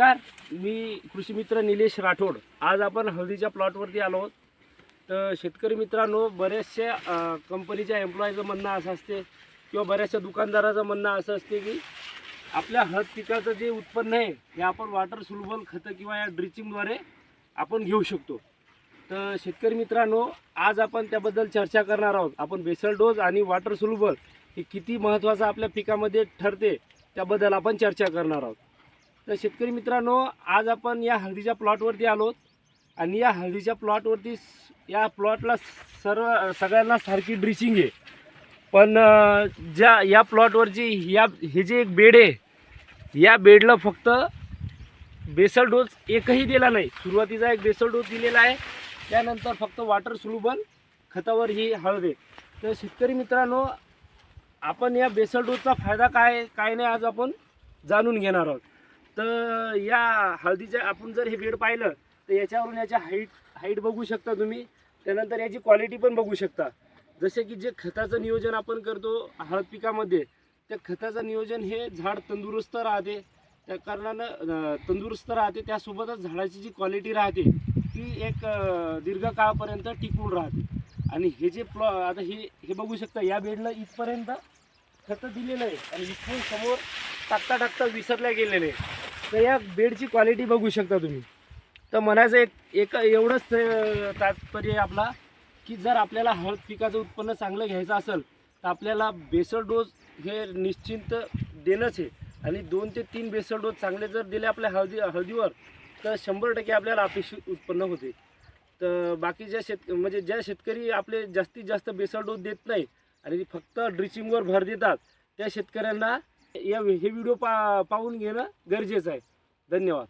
नमस्कार मी कृषी मित्र निलेश राठोड. आज आपण हळदीच्या प्लॉटवरती आलो आहोत. तर शेतकरी मित्रांनो बऱ्याचशा कंपनीच्या एम्प्लॉईचं म्हणणं असं असते किंवा बऱ्याचशा दुकानदाराचं म्हणणं असं असते की आपल्या हळद पिकाचं जे उत्पन्न आहे हे आपण वॉटर सुलभल खतं किंवा या ड्रिचिंगद्वारे आपण घेऊ शकतो. तर शेतकरी मित्रांनो आज आपण त्याबद्दल चर्चा करणार आहोत. आपण बेसल डोस आणि वॉटर सुलभल हे किती महत्त्वाचं आपल्या पिकामध्ये ठरते त्याबद्दल आपण चर्चा करणार आहोत. तर शेतकरी मित्रांनो आज आपण या हळदीच्या प्लॉटवरती आलो. आणि या हळदीच्या प्लॉटवरती या प्लॉटला सर्व सगळ्यांना सारखी ड्रिचिंग आहे. पण ज्या या प्लॉटवरची या हे जे एक बेड आहे या बेडला फक्त बेसल डोस एकही दिला नाही. सुरुवातीचा एक बेसल डोस दिलेला आहे. त्यानंतर फक्त वॉटर सुलुबल खतावर ही हळद आहे. तर शेतकरी मित्रांनो आपण या बेसल डोसचा फायदा काय काय नाही आज आपण जाणून घेणार आहोत. तर या हळदीच्या आपण जर हे बेड पाहिलं तर याच्यावरून याच्या हाईट हाईट बघू शकता तुम्ही. त्यानंतर याची क्वालिटी पण बघू शकता. जसे की जे खताचं नियोजन आपण करतो हळद पिकामध्ये त्या खताचं नियोजन हे झाड तंदुरुस्त राहते. त्या कारणानं तंदुरुस्त राहते. त्यासोबतच झाडाची जी क्वालिटी राहते ती एक दीर्घकाळापर्यंत टिकून राहते. आणि हे जे प्लॉ आता हे हे बघू शकता या बेडला इथपर्यंत खतं दिलेलं आहे. आणि इथून समोर टाकता टाकता विसरल्या गेलेले आहे. तर या बेडची क्वालिटी बघू शकता तुम्ही. तर म्हणायचं एक एक एवढंच तात्पर्य आहे आपला की जर आपल्याला हळद पिकाचं उत्पन्न चांगलं घ्यायचं असेल तर आपल्याला बेसळ डोस हे निश्चिंत देणंच आहे. आणि दोन ते तीन बेसळ डोस चांगले जर दिले आपल्या हळदी हळदीवर तर शंभर टक्के आपल्याला अपेक्षित उत्पन्न होते. तर बाकीच्या शेत म्हणजे ज्या शेतकरी आपले जास्तीत जास्त बेसळ डोस देत नाही आणि फक्त ड्रिचिंगवर भर देतात त्या शेतकऱ्यांना या हे व्हिडिओ पा पाहून घेणं गरजेचं आहे. धन्यवाद.